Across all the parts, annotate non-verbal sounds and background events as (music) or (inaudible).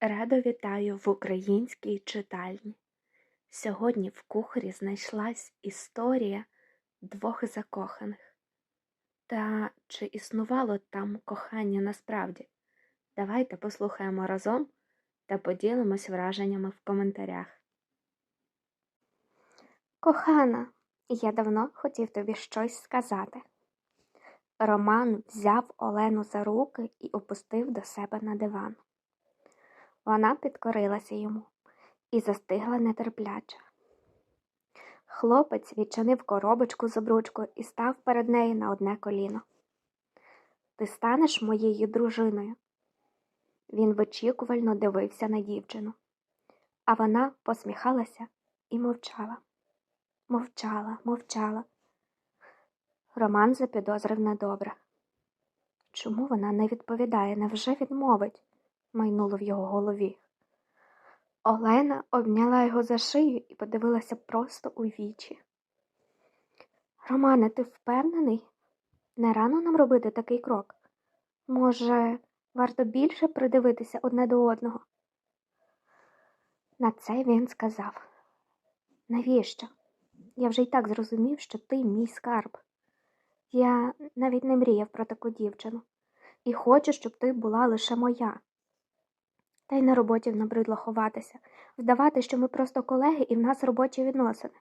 Радо вітаю в українській читальні. Сьогодні в кухарі знайшлась історія двох закоханих. Та чи існувало там кохання насправді? Давайте послухаємо разом та поділимось враженнями в коментарях. Кохана, я давно хотів тобі щось сказати. Роман взяв Олену за руки і опустив до себе на диван. Вона підкорилася йому і застигла нетерпляче. Хлопець відчинив коробочку з обручкою і став перед нею на одне коліно. Ти станеш моєю дружиною. Він вичікувально дивився на дівчину, а вона посміхалася і мовчала. Мовчала, мовчала. Роман запідозрив недобре. Чому вона не відповідає, невже відмовить? Майнуло в його голові. Олена обняла його за шию і подивилася просто у вічі. Романе, ти впевнений? Не рано нам робити такий крок? Може, варто більше придивитися одне до одного? На це він сказав Навіщо? Я вже й так зрозумів, що ти мій скарб. Я навіть не мріяв про таку дівчину і хочу, щоб ти була лише моя. Та й на роботі набридло ховатися, вдавати, що ми просто колеги і в нас робочі відносини.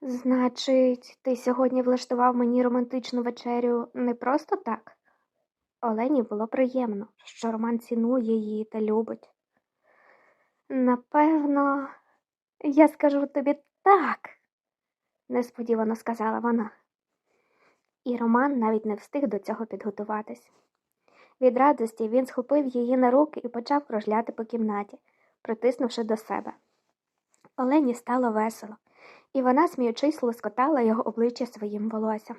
Значить, ти сьогодні влаштував мені романтичну вечерю не просто так? Олені було приємно, що Роман цінує її та любить. Напевно, я скажу тобі так, несподівано сказала вона. І Роман навіть не встиг до цього підготуватись. Від радості він схопив її на руки і почав кружляти по кімнаті, притиснувши до себе. Олені стало весело, і вона, сміючись, лоскотала його обличчя своїм волоссям.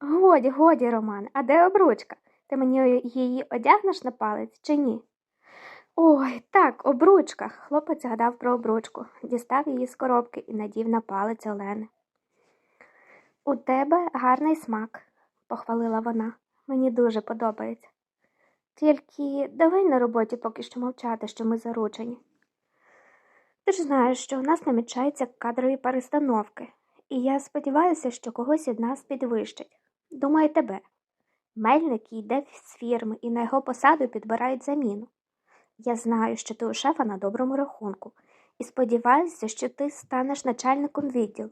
Годі, годі, Роман, а де обручка? Ти мені її одягнеш на палець чи ні? Ой, так, обручка. Хлопець згадав про обручку, дістав її з коробки і надів на палець Олени. У тебе гарний смак, похвалила вона. Мені дуже подобається. Тільки давай на роботі поки що мовчати, що ми заручені. Ти ж знаєш, що у нас намічаються кадрові перестановки, і я сподіваюся, що когось від нас підвищать. Думаю, тебе. Мельник йде з фірми і на його посаду підбирають заміну. Я знаю, що ти у шефа на доброму рахунку, і сподіваюся, що ти станеш начальником відділу.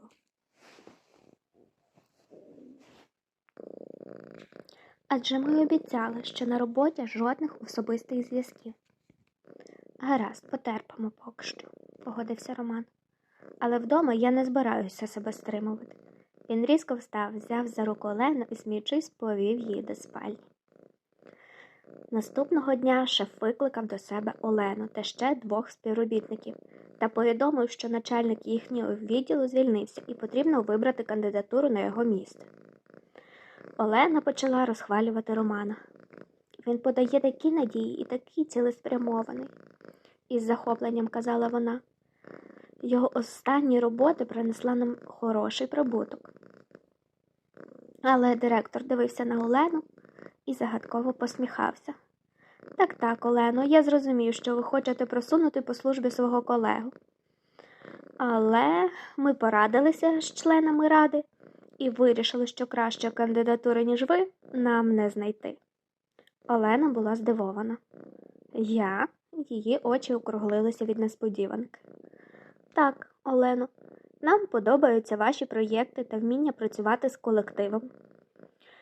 Адже ми обіцяли, що на роботі жодних особистих зв'язків. Гаразд, потерпимо поки що, погодився Роман. Але вдома я не збираюся себе стримувати. Він різко встав, взяв за руку Олену і, сміючись, повів її до спальні. Наступного дня шеф викликав до себе Олену та ще двох співробітників та повідомив, що начальник їхнього відділу звільнився і потрібно вибрати кандидатуру на його місце. Олена почала розхвалювати Романа. Він подає такі надії і такий цілеспрямований, із захопленням казала вона. Його останні роботи принесла нам хороший прибуток. Але директор дивився на Олену і загадково посміхався. Так, так, Олено, я зрозумів, що ви хочете просунути по службі свого колегу. Але ми порадилися з членами ради і вирішили, що кращої кандидатури, ніж ви, нам не знайти. Олена була здивована. Я, її очі округлилися від несподіванки. Так, Олено, нам подобаються ваші проєкти та вміння працювати з колективом.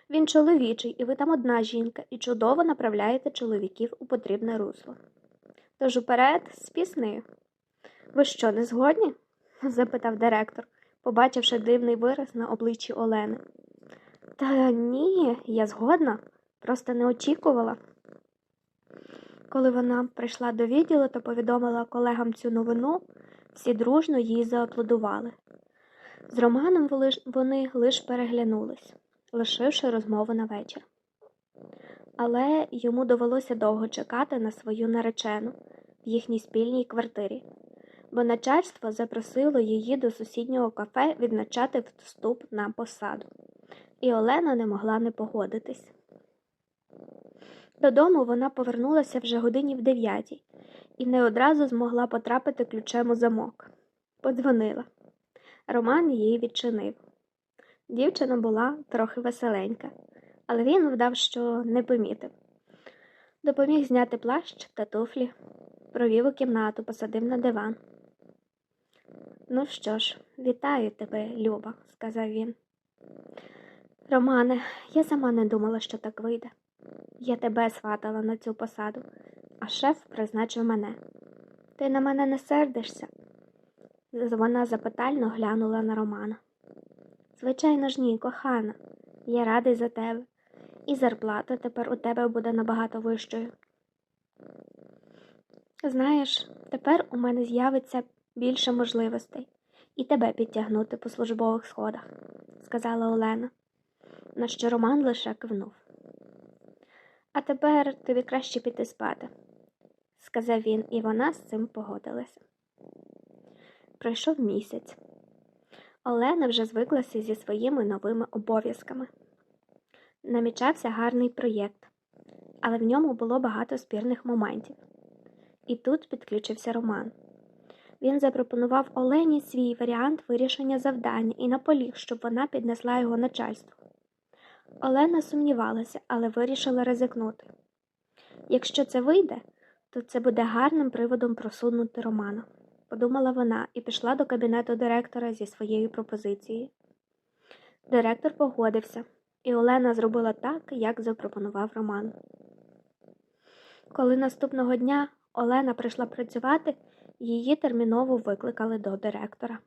Він чоловічий, і ви там одна жінка, і чудово направляєте чоловіків у потрібне русло. Тож уперед з піснею. Ви що, не згодні? (laughs) запитав директор, побачивши дивний вираз на обличчі Олени. Та ні, я згодна, просто не очікувала. Коли вона прийшла до відділу та повідомила колегам цю новину, всі дружно їй зааплодували. З Романом вони лише переглянулись, лишивши розмову на вечір. Але йому довелося довго чекати на свою наречену в їхній спільній квартирі, бо начальство запросило її до сусіднього кафе відзначати вступ на посаду, і Олена не могла не погодитись. Додому вона повернулася вже годині в дев'ятій і не одразу змогла потрапити ключем у замок. Подзвонила. Роман її відчинив. Дівчина була трохи веселенька, але він вдав, що не помітив. Допоміг зняти плащ та туфлі, провів у кімнату, посадив на диван. Ну що ж, вітаю тебе, Люба, сказав він. Романе, я сама не думала, що так вийде. Я тебе сватала на цю посаду, а шеф призначив мене. Ти на мене не сердишся? Вона запитально глянула на Романа. Звичайно ж ні, кохана, я радий за тебе, і зарплата тепер у тебе буде набагато вищою. Знаєш, тепер у мене з'явиться більше можливостей і тебе підтягнути по службових сходах, сказала Олена, на що Роман лише кивнув. А тепер тобі краще піти спати, сказав він, і вона з цим погодилася. Пройшов місяць. Олена вже звиклася зі своїми новими обов'язками. Намічався гарний проєкт, але в ньому було багато спірних моментів. І тут підключився Роман. Він запропонував Олені свій варіант вирішення завдання і наполіг, щоб вона піднесла його начальству. Олена сумнівалася, але вирішила ризикнути. Якщо це вийде, то це буде гарним приводом просунути Романа, подумала вона і пішла до кабінету директора зі своєю пропозицією. Директор погодився, і Олена зробила так, як запропонував Роман. Коли наступного дня Олена прийшла працювати, її терміново викликали до директора.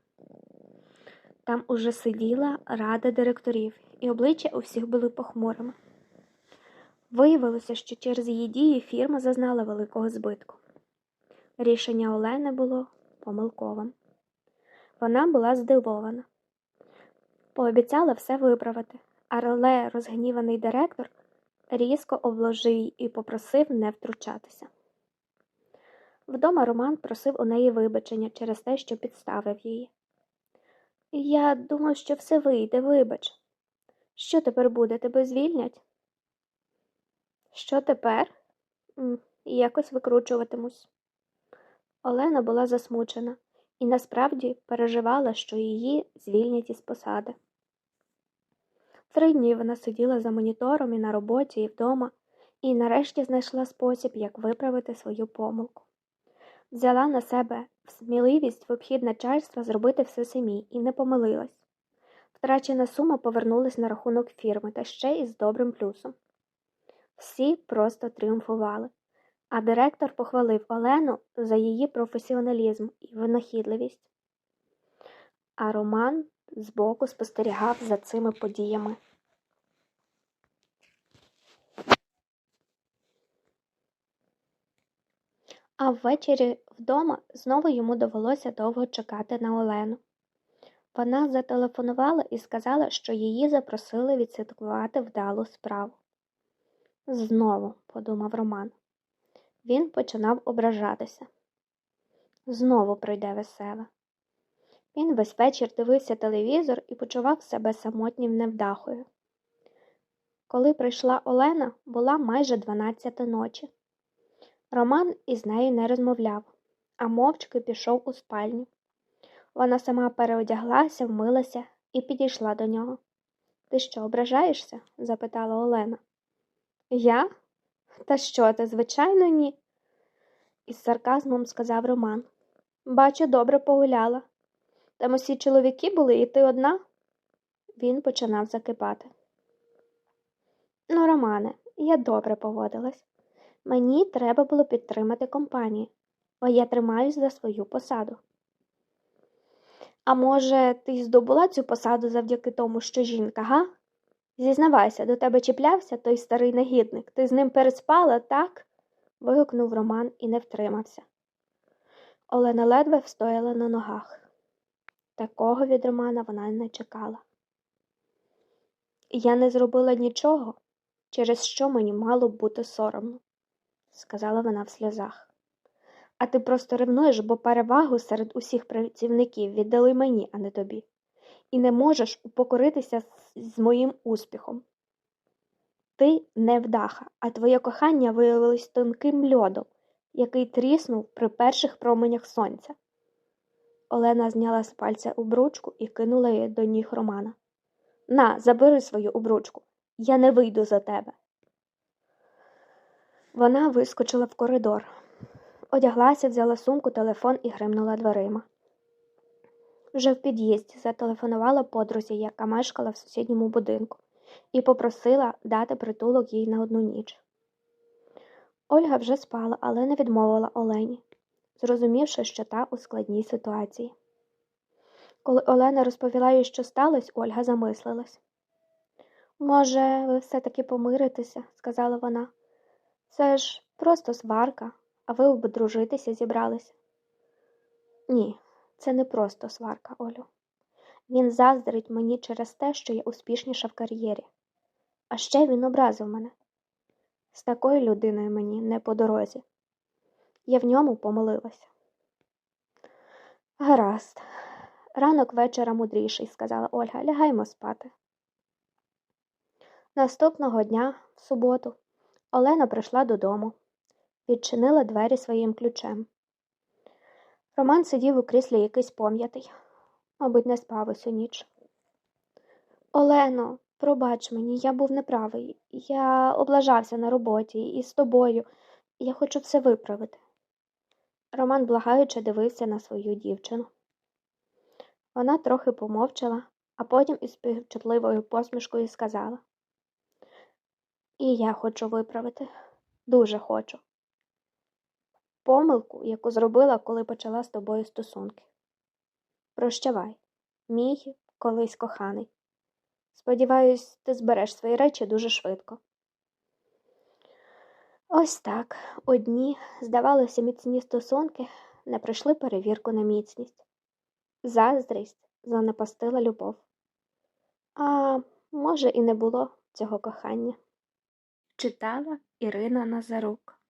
Там уже сиділа рада директорів, і обличчя у всіх були похмурими. Виявилося, що через її дії фірма зазнала великого збитку. Рішення Олени було помилковим. Вона була здивована, пообіцяла все виправити, але розгніваний директор різко обложив і попросив не втручатися. Вдома Роман просив у неї вибачення через те, що підставив її. Я думав, що все вийде, вибач. Що тепер буде? Тебе звільнять? Що тепер? Якось викручуватимусь. Олена була засмучена і насправді переживала, що її звільнять із посади. Три дні вона сиділа за монітором і на роботі, і вдома, і нарешті знайшла спосіб, як виправити свою помилку. Взяла на себе сміливість в обхід начальства зробити все самі і не помилилась. Втрачена сума повернулась на рахунок фірми та ще із добрим плюсом. Всі просто тріумфували, а директор похвалив Олену за її професіоналізм і винахідливість. А Роман збоку спостерігав за цими подіями. А ввечері вдома знову йому довелося довго чекати на Олену. Вона зателефонувала і сказала, що її запросили відсвяткувати вдалу справу. Знову, подумав Роман. Він починав ображатися. Знову прийде веселе. Він весь вечір дивився телевізор і почував себе самотнім невдахою. Коли прийшла Олена, була майже дванадцята ночі. Роман із нею не розмовляв, а мовчки пішов у спальню. Вона сама переодяглася, вмилася і підійшла до нього. Ти що, ображаєшся? запитала Олена. Я? Та що ти, звичайно, ні? із сарказмом сказав Роман. Бачу, добре погуляла. Там усі чоловіки були, і ти одна? Він починав закипати. Ну, Романе, я добре поводилась. Мені треба було підтримати компанію, бо я тримаюсь за свою посаду. А може, ти здобула цю посаду завдяки тому, що жінка, га? Зізнавайся, до тебе чіплявся той старий негідник. Ти з ним переспала, так? вигукнув Роман і не втримався. Олена ледве встояла на ногах. Такого від Романа вона не чекала. Я не зробила нічого, через що мені мало бути соромно, сказала вона в сльозах. А ти просто ревнуєш, бо перевагу серед усіх працівників віддали мені, а не тобі, і не можеш упокоритися з моїм успіхом. Ти невдаха, а твоє кохання виявилось тонким льодом, який тріснув при перших променях сонця. Олена зняла з пальця обручку і кинула її до ніг Романа. На, забери свою обручку. Я не вийду за тебе. Вона вискочила в коридор. Одяглася, взяла сумку, телефон і гримнула дверима. Вже в під'їзді зателефонувала подрузі, яка мешкала в сусідньому будинку, і попросила дати притулок їй на одну ніч. Ольга вже спала, але не відмовила Олені, зрозумівши, що та у складній ситуації. Коли Олена розповіла їй, що сталося, Ольга замислилась. Може, ви все-таки помиритеся, сказала вона. Це ж просто сварка, а ви одружитися зібралися. Ні, це не просто сварка, Олю. Він заздрить мені через те, що я успішніша в кар'єрі. А ще він образив мене. З такою людиною мені не по дорозі. Я в ньому помилилася. Гаразд, ранок вечора мудріший, сказала Ольга, лягаймо спати. Наступного дня, в суботу, Олена прийшла додому, відчинила двері своїм ключем. Роман сидів у кріслі якийсь пом'ятий, мабуть, не спав усю ніч. Олено, пробач мені, я був неправий. Я облажався на роботі і з тобою. Я хочу все виправити. Роман благаючи дивився на свою дівчину. Вона трохи помовчала, а потім із співчутливою посмішкою сказала І я хочу виправити, дуже хочу. Помилку, яку зробила, коли почала з тобою стосунки. Прощавай, мій колись коханий. Сподіваюсь, ти збереш свої речі дуже швидко. Ось так одні, здавалося, міцні стосунки не пройшли перевірку на міцність. Заздрість занепастила любов. А може, і не було цього кохання. Читала Ірина Назарук